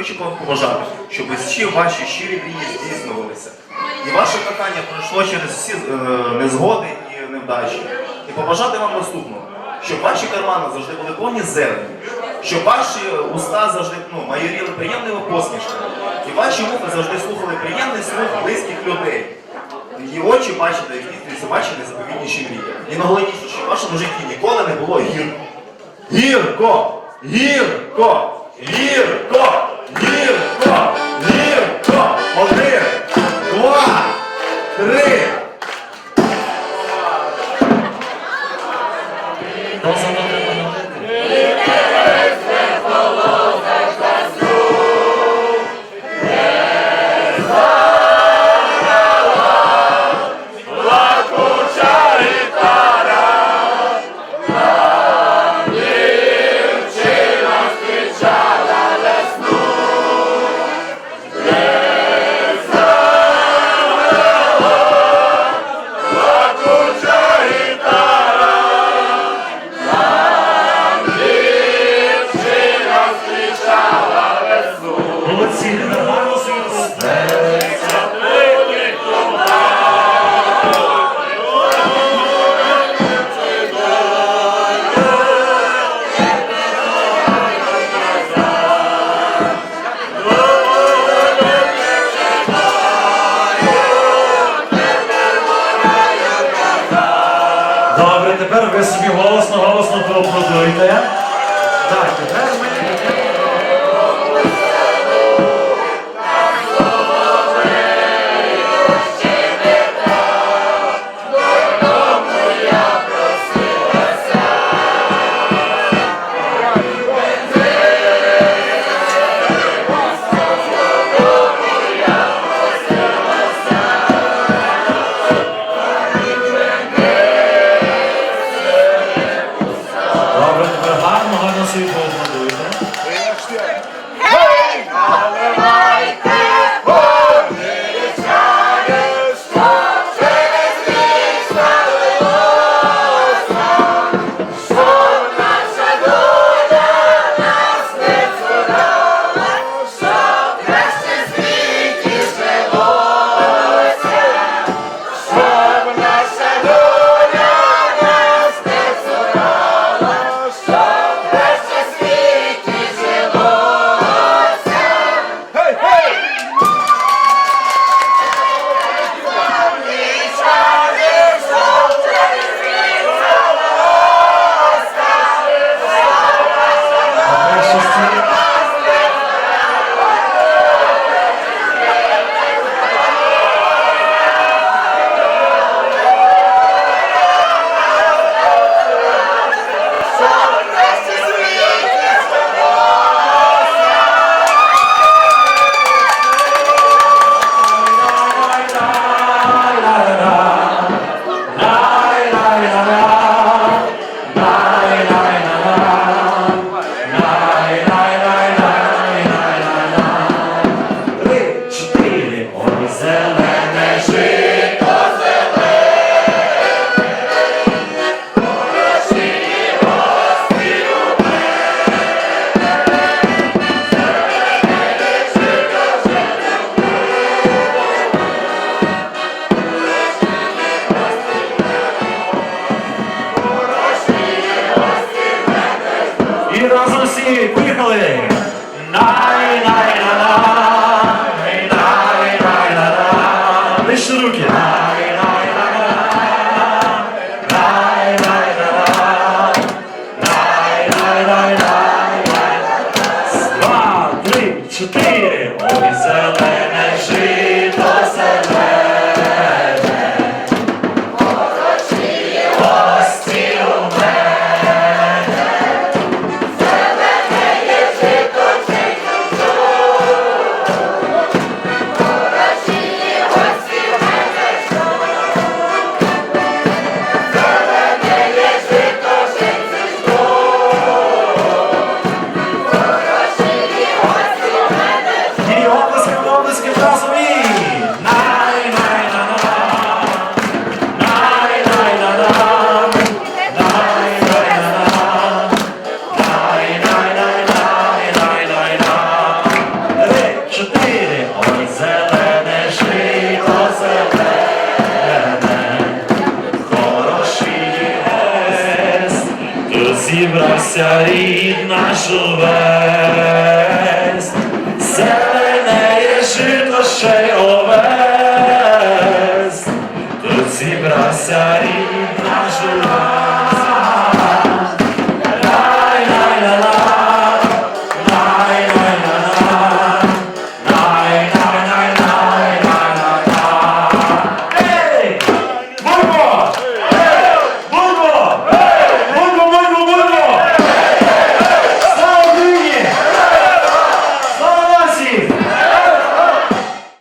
хочу вам побажати, щоб всі ваші щирі мрії здійснювалися. І ваше кохання пройшло через всі е, незгоди і невдачі. І побажати вам наступного, щоб ваші кармани завжди були повні зелені, щоб ваші уста завжди ну, майоріли приємними посмішками, і ваші вуха завжди слухали приємний слух близьких людей. І очі бачите, як здійснюються ваші незаповітніші мрії. І найголовніше, щоб в вашому житті ніколи не було гірко. Гірко! Гірко! Гірко! Гірко! Так, тепер ми হয়ে зібрався рід наш увесь,